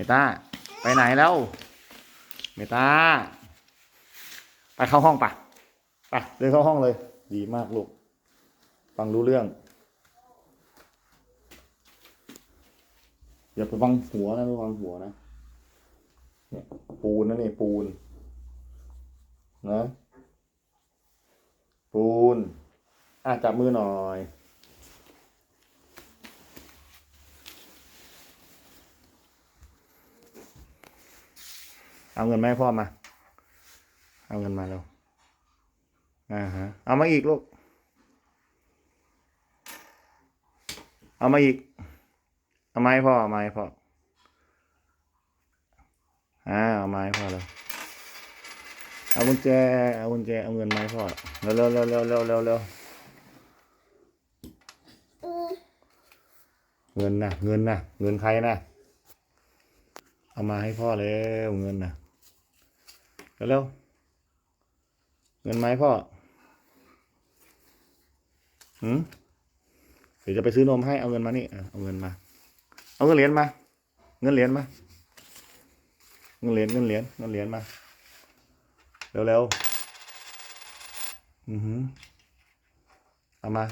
มตาไปไหนแล้วเมตาไปเข้าห้องปะไปเดินเข้าห้องเลย ดีมากลูก ฟังรู้เรื่อง อย่าไปฟังหัวนะไม่ฟังหัวนะเนี่ยปูนนะนี่ปูน นะ ปูน อะจับมือหน่อย เอาเงินมาให้พ่อมา เอาเงินมาเร็วอ่าฮะ เอามาอีกลูก เอามาอีก เอามาให้พ่อ เอามาให้พ่อ อ่า เอามาให้พ่อเลยเอากุญแจ เอากุญแจ เอาเงินมาให้พ่อ เร็วเร็วเร็วเร็วเร็วเร็วเร็วเงินนะเงินนะเงินใครนะ เอามาให้พ่อเร็วเงินนะเร็วเงินมาให้พ่อหืมเดี๋ยวจะไปซื้อนมให้เอาเงินมานี่เอาเงินมา เอาเงินเหรียญมา เงินเหรียญมา เงินเหรียญเงินเหรียญเงินเหรียญมา เร็วเร็วอือหือเอามา